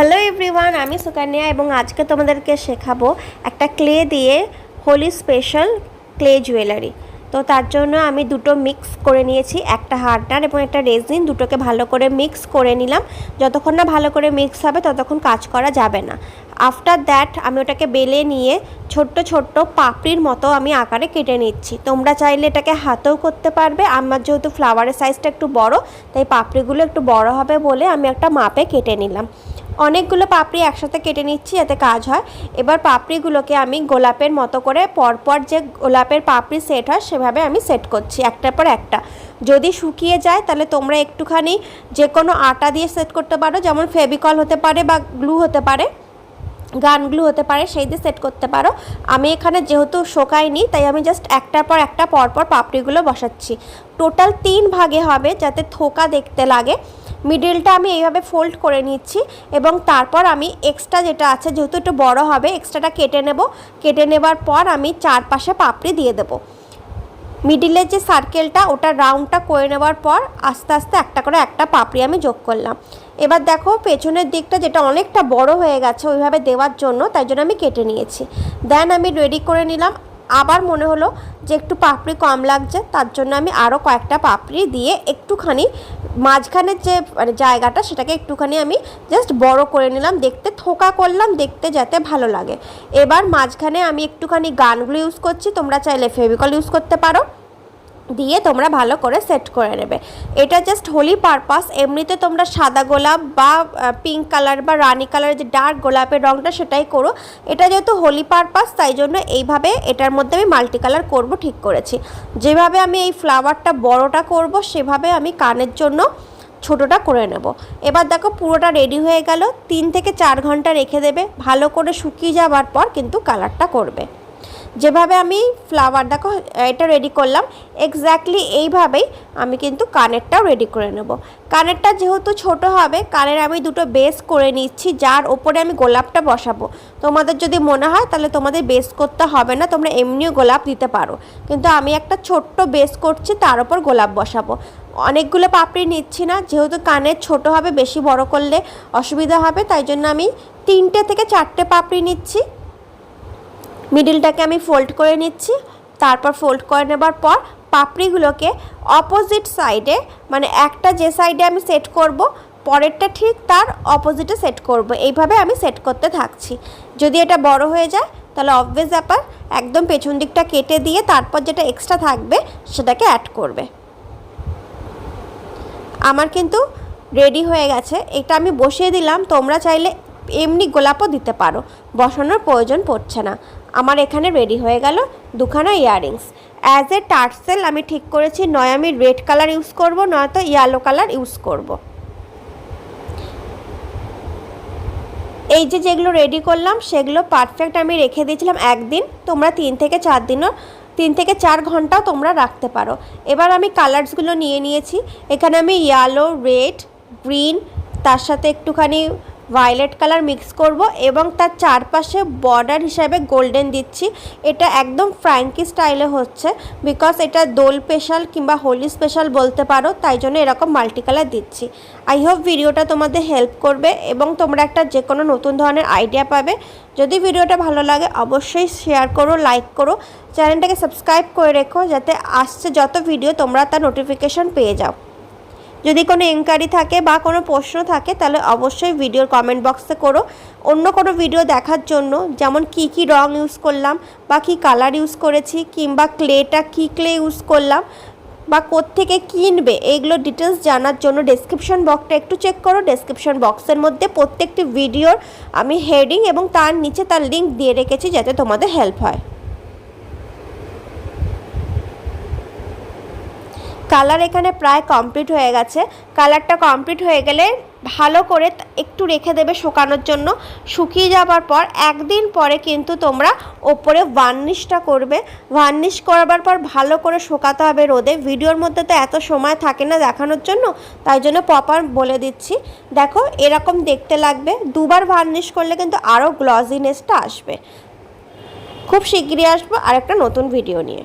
Hello everyone আমি সুকান্যা এবং আজকে তোমাদেরকে শেখাবো একটা ক্লে দিয়ে হোলি স্পেশাল ক্লে জুয়েলারি তো তার জন্য আমি দুটো মিক্স করে নিয়েছি, একটা হার্ডনার এবং একটা রেজিন দুটোকে ভালো করে মিক্স করে নিলাম। যতক্ষণ না ভালো করে মিক্স হবে, ততক্ষণ কাজ করা যাবে না। আফটার দ্যাট আমি ওটাকে বেলে নিয়ে ছোট্ট ছোট্ট পাপড়ির মতো আমি আকারে কেটে নিচ্ছি। তোমরা চাইলে এটাকে হাতেও করতে পারবে। আমার যেহেতু ফ্লাওয়ারের সাইজটা একটু বড়, তাই পাপড়িগুলো একটু বড় হবে বলে আমি একটা মাপে কেটে নিলাম। অনেকগুলো পাপড়ি একসাথে কেটে নিচ্ছি যাতে কাজ হয়। এবার পাপড়িগুলোকে আমি গোলাপের মতো করে পরপর যে গোলাপের পাপড়ি সেট হয়, সেভাবে আমি সেট করছি একটার পর একটা। যদি শুকিয়ে যায়, তাহলে তোমরা একটুখানি যে কোনো আটা দিয়ে সেট করতে পারো, যেমন ফেভিকল হতে পারে বা গ্লু হতে পারে। গানগুলো হতে পারে, সেই দিয়ে সেট করতে পারো। আমি এখানে যেহেতু শোকাইনি, তাই আমি জাস্ট একটার পর একটা, পরপর পাপড়িগুলো বসাচ্ছি। টোটাল তিন ভাগে হবে, যাতে থোকা দেখতে লাগে। মিডিলটা আমি এইভাবে ফোল্ড করে নিচ্ছি এবং তারপর আমি এক্সট্রা যেটা আছে, যেহেতু একটু বড় হবে এক্সট্রাটা কেটে নেব। কেটে নেবার পর আমি চারপাশে পাপড়ি দিয়ে দেবো। মিডিলের যে সার্কেলটা ওটা রাউন্ডটা করে নেওয়ার পর আস্তে আস্তে একটা করে একটা পাপড়ি আমি যোগ করলাম। এবার দেখো পেছনের দিকটা যেটা অনেকটা বড় হয়ে গেছে ওইভাবে দেওয়ার জন্য, তাই জন্য আমি কেটে নিয়েছি। দেন আমি রেডি করে নিলাম। আবার মনে হলো যে একটু পাপড়ি কম লাগছে, তার জন্য আমি আরও কয়েকটা পাপড়ি দিয়ে একটুখানি মাঝখানের যে মানে জায়গাটা সেটাকে একটুখানি আমি জাস্ট বড় করে নিলাম, দেখতে থোকা করলাম, দেখতে যাতে ভালো লাগে। এবার মাঝখানে আমি একটুখানি গানগুলো ইউজ করছি, তোমরা চাইলে ফেভিকল ইউজ করতে পারো। দিয়ে তোমরা ভালো করে সেট করে নেবে। এটা জাস্ট হোলি পারপাস এমনিতে তোমরা সাদা গোলাপ বা পিঙ্ক কালার বা রানি কালার যে ডার্ক গোলাপের রঙটা সেটাই করো। এটা যেহেতু হোলি পারপাস তাই জন্য এইভাবে এটার মধ্যে আমি মাল্টি কালার করব ঠিক করেছি। যেভাবে আমি এই ফ্লাওয়ারটা বড়টা করব, সেভাবে আমি কানের জন্য ছোটোটা করে নেব। এবার দেখো পুরোটা রেডি হয়ে গেল। তিন থেকে চার ঘণ্টা রেখে দেবে। ভালো করে শুকিয়ে যাওয়ার পর কিন্তু কালারটা করবে। যেভাবে আমি ফ্লাওয়ার দেখো এটা রেডি করলাম এক্স্যাক্টলি এইভাবেই আমি কিন্তু কানেরটাও রেডি করে নেব। কানেরটা যেহেতু ছোট হবে, কানের আমি দুটো বেস করে নিচ্ছি, যার ওপরে আমি গোলাপটা বসাবো। তোমাদের যদি মনে হয়, তাহলে তোমাদের বেস করতে হবে না, তোমরা এমনিও গোলাপ দিতে পারো। কিন্তু আমি একটা ছোট্ট বেস করছি, তার ওপর গোলাপ বসাবো। অনেকগুলো পাপড়ি নিচ্ছি না, যেহেতু কানের ছোট হবে, বেশি বড় করলে অসুবিধা হবে, তাই জন্য আমি তিনটে থেকে চারটে পাপড়ি নিচ্ছি। মিডিলটাকে আমি ফোল্ড করে নিচ্ছি। তারপর ফোল্ড করে নেবার পর পাপড়িগুলোকে অপোজিট সাইডে মানে একটা যে সাইডে আমি সেট করব, পরেরটা ঠিক তার অপোজিটে সেট করব। এইভাবে আমি সেট করতে থাকছি। যদি এটা বড় হয়ে যায়, তাহলে অবভিয়াস ব্যাপার, একদম পেছন দিকটা কেটে দিয়ে তারপর যেটা এক্সট্রা থাকবে, সেটাকে অ্যাড করবে। আমার কিন্তু রেডি হয়ে গেছে। এটা আমি বসিয়ে দিলাম। তোমরা চাইলে এমনি গোলাপও দিতে পারো। বসানোর প্রয়োজন পড়ছে না। আমার এখানে রেডি হয়ে গেল দুখানা ইয়াররিংস অ্যাজ এ টার্সেল আমি ঠিক করেছি নয়, আমি রেড কালার ইউজ করব, নয়তো ইয়েলো কালার ইউজ করব। এই যে যেগুলো রেডি করলাম, সেগুলো পারফেক্ট আমি রেখে দিয়েছিলাম একদিন। তোমরা তিন থেকে চার দিনও, তিন থেকে চার ঘন্টাও তোমরা রাখতে পারো। এবার আমি কালার্সগুলো নিয়ে নিয়েছি। এখানে আমি ইয়েলো রেড গ্রিন তার সাথে একটুখানি ভায়োলেট কালার মিক্স করব এবং তার চারপাশে বর্ডার হিসাবে গোল্ডেন দিচ্ছি। এটা একদম ফ্র্যাঙ্কি স্টাইলে হচ্ছে বিকজ এটা দোল স্পেশাল কিংবা হোলি স্পেশাল বলতে পারো, তাই জন্য এরকম মাল্টি কালার দিচ্ছি। আই হোপ ভিডিওটা তোমাদের হেল্প করবে এবং তোমরা একটা যে কোনো নতুন ধরনের আইডিয়া পাবে। যদি ভিডিওটা ভালো লাগে, অবশ্যই শেয়ার করো লাইক করো চ্যানেলটাকে সাবস্ক্রাইব করে রেখো, যাতে আসছে যত ভিডিও তোমরা তার নোটিফিকেশন পেয়ে যাও। যদি কোনো এনকোয়ারি থাকে বা কোনো প্রশ্ন থাকে, তাহলে অবশ্যই ভিডিওর কমেন্ট বক্সে করো। অন্য কোনো ভিডিও দেখার জন্য যেমন কি কি রং ইউজ করলাম, বা কি কালার ইউজ করেছি, কিংবা ক্লেটা কি ক্লে ইউজ করলাম, বা কোত্থেকে কিনবে এইগুলো ডিটেলস জানার জন্য ডেসক্রিপশন বক্সটা একটু চেক করো। ডেসক্রিপশন বক্সের মধ্যে প্রত্যেকটি ভিডিওর আমি হেডিং এবং তার নিচে তার লিঙ্ক দিয়ে রেখেছি যাতে তোমাদের হেল্প হয়। কালার এখানে প্রায় কমপ্লিট হয়ে গেছে। কালারটা কমপ্লিট হয়ে গেলে ভালো করে একটু রেখে দেবে শুকানোর জন্য। শুকিয়ে যাবার পর একদিন পরে কিন্তু তোমরা ওপরে ভার্নিশটা করবে। ভার্নিশ করবার পর ভালো করে শুকাতে হবে রোদে। ভিডিওর মধ্যে তো এত সময় থাকে না দেখানোর জন্য, তাই জন্য প্রপার বলে দিচ্ছি। দেখো, এরকম দেখতে লাগবে। দুবার ভার্নিশ করলে কিন্তু আরও গ্লজিনেসটা আসবে। খুব শীঘ্রই আসব আর একটা নতুন ভিডিও নিয়ে।